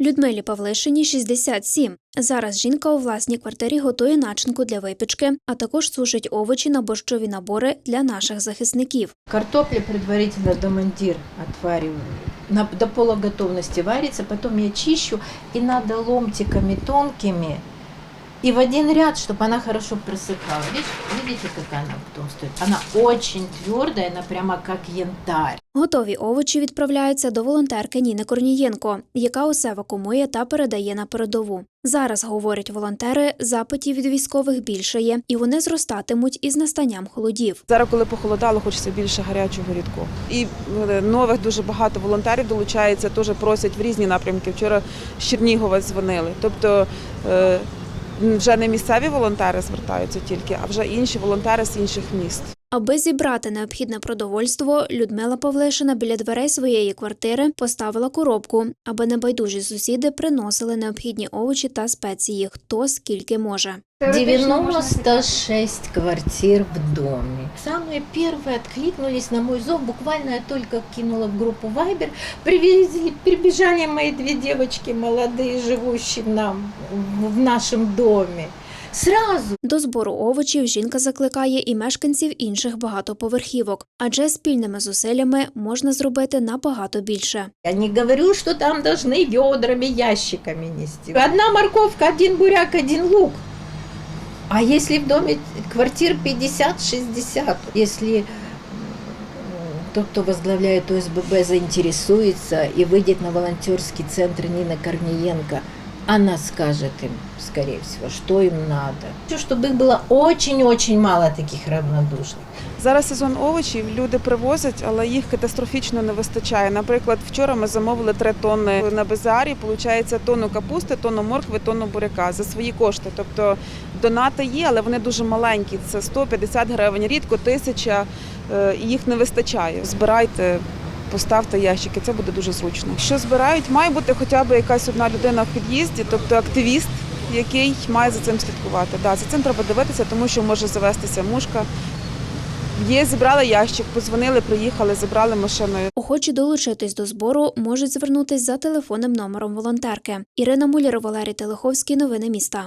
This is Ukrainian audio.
Людмилі Павлишині 67. Зараз жінка у власній квартирі готує начинку для випічки, а також сушить овочі на борщові набори для наших захисників. Картопля предварительно до мандир отвариваю. На- до полуготовности варится, потом я чищу и надо ломтиками тонкими и в один ряд, чтобы она хорошо просыхала. Видите, видите, какая она потом стоит? Она очень твердая, прямо как янтарь. Готові овочі відправляються до волонтерки Ніни Корнієнко, яка усе вакуумує та передає на передову. Зараз, говорять волонтери, запитів від військових більше є, і вони зростатимуть із настанням холодів. Зараз, коли похолодало, хочеться більше гарячого рідкого. І е, нових дуже багато волонтерів долучається, теж просять в різні напрямки. Вчора з Чернігова дзвонили. Тобто е, вже не місцеві волонтери звертаються тільки, а вже інші волонтери з інших міст. Аби зібрати необхідне продовольство, Людмила Павлишина біля дверей своєї квартири поставила коробку, аби небайдужі сусіди приносили необхідні овочі та спеції, хто скільки може. 96 квартир в доме. Самые первые откликнулись на мой зов. Буквально я только кинула в группу Viber. Привезли, прибежали мои две девочки молодые, живущие нам в в нашем доме. Сразу. До збору овочів жінка закликає і мешканців інших багатоповерхівок, адже спільними зусиллями можна зробити набагато більше. Я не говорю, что там должны ведрами, ящиками нести. Одна морковка, один буряк, один лук. А если в доме квартир 50-60, если м, тот, кто возглавляет ОСББ, заинтересуется и выйдет на волонтерский центр Нина Корниенко, она скажет им, скорее всего, что им надо. Хочу, Чтобы их было очень-очень мало таких равнодушных. Зараз сезон овочів, люди привозять, але їх катастрофічно не вистачає. Наприклад, вчора ми замовили 3 тонни на базарі, виходить тонну капусти, тонну моркви, тонну буряка за свої кошти. Тобто донати є, але вони дуже маленькі. Це 150 гривень, рідко тисяча, е, і їх не вистачає. Збирайте. Поставте ящики, це буде дуже зручно. Що збирають, має бути хоча б якась одна людина в під'їзді, тобто активіст, який має за цим слідкувати. Да, за цим треба дивитися, тому що може завестися мушка. Є, зібрали ящик, подзвонили, приїхали, забрали машиною. Охочі долучитись до збору можуть звернутись за телефонним номером волонтерки. Ірина Муляр, Валерій Телеховський. Новини міста.